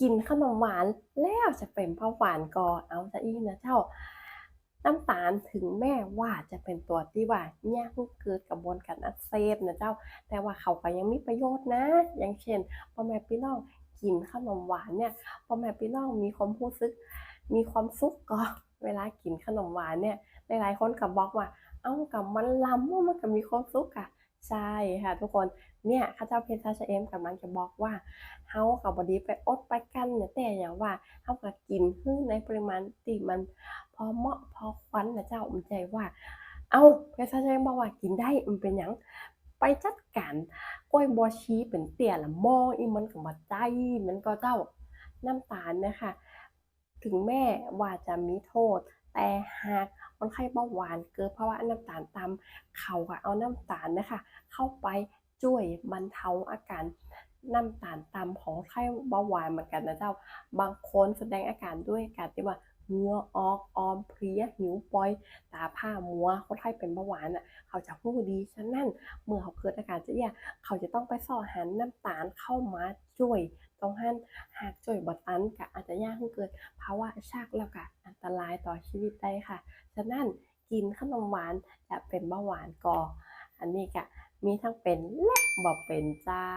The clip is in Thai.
กินขนมหวานแล้วจะเป็นเบาหวานก่อเอาซะอีกนะเจ้า น้ำตาลถึงแม้ว่าจะเป็นตัวที่ว่าแยกลูกเกิดกระบวนการอักเสบนะเจ้า แต่ว่าเขาก็ยังมีประโยชน์นะ อย่างเช่นพ่อแม่พี่น้องกินขนมหวานเนี่ยพ่อแม่พี่น้องมีความรู้สึก มีความสุขก็เวลากินขนมหวานเนี่ยหลายๆคนก็บบอกว่า เอ้ากับมันล้ำว่ามันก็มีความสุขอะ ใช่ค่ะทุกคนเนี่ยข้าเจ้าเพชรทาชเอมกำลังจะบอกว่าเฮากับบอดีไปอดไปกันเนี่ยแต่อย่างว่าเฮาก็กินฮื้อในปริมาณที่มันพอเหมาะพอควันนะเจ้าอุ่นใจว่า เอาเพชรทาชเอมบอกว่ากินได้มันเป็นหยังไปจัดการกล้วยบวชีเป็นเตี่ยละหม้ออีมันก็มาใจมันก็เจ้าน้ำตาลนะคะถึงแม้ว่าจะมีโทษ แต่หาก คนไข้เบาหวานเกิดภาวะน้ำตาลต่ำเขาก็เอาน้ำตาลนะคะ เข้าไปช่วยบรรเทาอาการน้ำตาลต่ำของไข้เบาหวานเหมือนกันนะเจ้า บางคนแสดงอาการด้วยการที่ว่าเหงื่อออกออมเพลียหิวปอย ตาผ้ามัวคนไข้เป็นเบาหวานอะ เขาจะรู้ดีฉะนั้นเมื่อเขาเกิดอาการจะแย่เขาจะต้องไปสอหันน้ำตาลเข้ามาช่วยตรงหันหากช่วยบตันก็อาจจะยากขึ้นเกิดภาวะชักแล้วก็ ตรายต่อชีวิตได้ค่ะ ฉะนั้นกินขนมหวานจะเป็นเบาหวานก่ออันนี้ก็มีทั้งเป็นและบ่เป็นเจ้า